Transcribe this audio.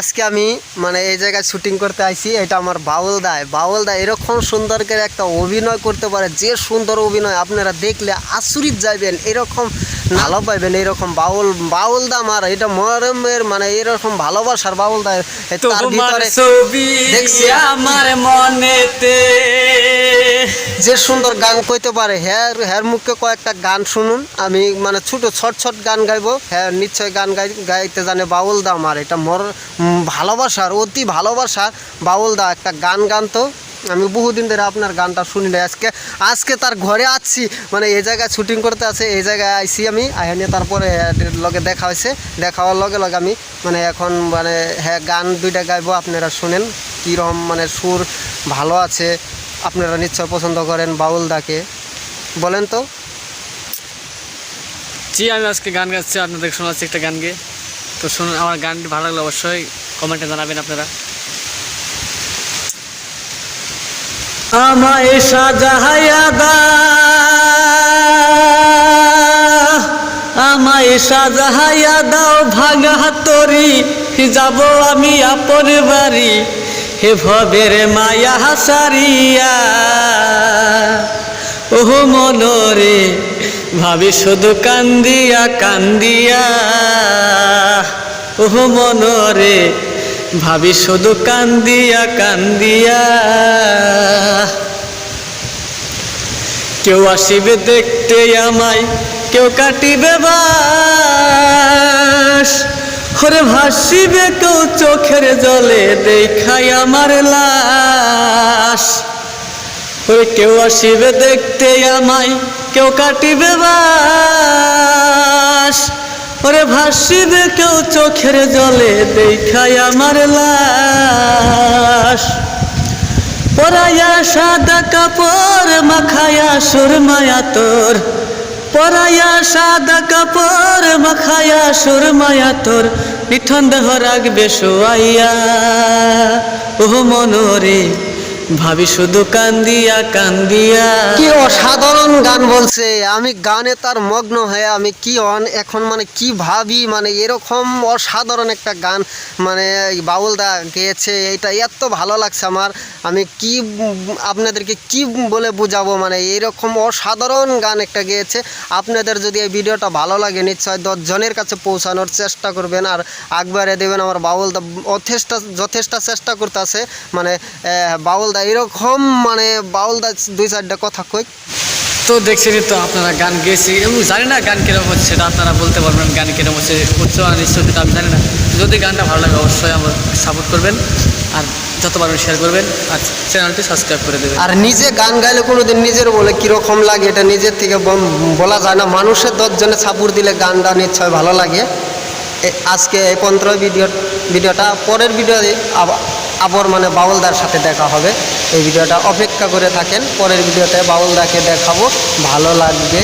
আজকে আমি মানে এই জায়গায় শুটিং করতে আইছি, এটা আমার বাউল দায় বাউল দায় এরকম সুন্দর করে একটা অভিনয় করতে পারে, যে সুন্দর অভিনয় আপনারা দেখলে আচরিত যাইবেন এরকম ভালো পাইবেন এরকম বাউল বাউল দা আমার এটা মরমের মানে এরকম ভালোবাসার বাউল দা তার ভিতরে ছবি দেখছি। আমার মনেতে যে সুন্দর গান কইতে পারে হ্যাঁ হ্যার মুখে কয়েকটা গান শুনুন আমি মানে ছোট ছট ছট গান গাইবো হ্যাঁ নিশ্চয় গান গাই গাইতে জানে বাউল দা আমার এটা মোর ভালোবাসার অতি ভালোবাসার বাউল দা একটা গান গান তো আমি বহুদিন ধরে আপনার গানটা শুনি না আজকে আজকে তার ঘরে আছি। মানে এই জায়গায় শুটিং করতে আছে, এই জায়গায় আইছি আমি। আইনে তারপরে লগে দেখা হয়েছে। দেখা হওয়ার লগে লগে আমি মানে এখন মানে হ্যাঁ গান দুইটা গাইবো, আপনারা শুনেন। কীরকম মানে সুর ভালো আছে, আপনারা নিশ্চয় পছন্দ করেন, বাউল দাকে বলেন তো। জি, আমি আজকে গান গাচ্ছি আপনাদের শোনাচ্ছি একটা গান গেয়ে তো শুনুন, আমার গানটি ভালো লাগলে অবশ্যই কমেন্টে জানাবেন আপনারা। আমায় সাজাহাইয়া দা। আমায় সাজাহাইয়া দাও, ভাঙা তরি যাব আমি আপন বাড়ি। হে ভবের মায়া হাসারিয়া ওহ মনরে, ভাবি শুধু কান্দিয়া কান্দিয়া। ওহ মনরে ভাবি শুধু কান্দিয়া কান্দিয়া। কেউ আসিবে দেখতে আমায়, কেউ কাটিবে বাস। হরে ভাসিবে কেউ চোখের জলে দেখাই আমার লাশ। ওই কেউ আসিবে দেখতে আমায়, কেউ কাটিবে বাস। ওরে ভাসিবে কেউ চোখের জলে, দেখাই আমার লাশ। পরায়া সাদা কাপড় মাখায়া সুরমায়া তোর। পরায়া সাদা কাপড় মাখায়া সুরমায়া তোর। নিঠন দেহ রাখবে শোয়াইয়া ও মনোরে ভাবি শুধু কান্দিয়া কান্দিয়া। কি অসাধারণ গান বলছে। আমি গানে তার মগ্ন হয়ে আমি কি অন এখন মানে কি ভাবি মানে এরকম অসাধারণ একটা গান মানে বাউলদা গেয়েছে এটা এত ভালো লাগছে আমার। আমি কি আপনাদেরকে কি বলে বুঝাবো মানে এরকম অসাধারণ গান একটা গেয়েছে। আপনাদের যদি এই ভিডিওটা ভালো লাগে নিশ্চয় দশজনের কাছে পৌঁছানোর চেষ্টা করবেন আর আকবারে দেবেন আমার বাউলদা যথেষ্ট যথেষ্ট চেষ্টা করতেছে মানে আহ, বাউলদা এরকম মানে বাউল বাউলদা দুই চারটা কথা কই। তো দেখছেনই তো আপনারা গান গেয়েছি এবং জানি না গান কীরকম হচ্ছে সেটা আপনারা বলতে পারবেন গান কীরকম হচ্ছে উচ্চ আর নিশ্চয় সেটা আমি জানি না। যদি গানটা ভালো লাগে অবশ্যই আমার সাপোর্ট করবেন আর যত পারবেন শেয়ার করবেন আর চ্যানেলটি সাবস্ক্রাইব করে দেবেন। আর নিজে গান গাইলে কোনোদিন নিজের বলে কীরকম লাগে এটা নিজের থেকে বলা যায় না। মানুষের দশজনে সাপোর্ট দিলে গানটা নিশ্চয় ভালো লাগে। আজকে এই পন্ত্র ভিডিও ভিডিওটা পরের ভিডিওতে আবার আবার মানে বাউলদার সাথে দেখা হবে। এই ভিডিওটা অপেক্ষা করে থাকেন। পরের ভিডিওতে বাউলদাকে দেখাবো। ভালো লাগবে।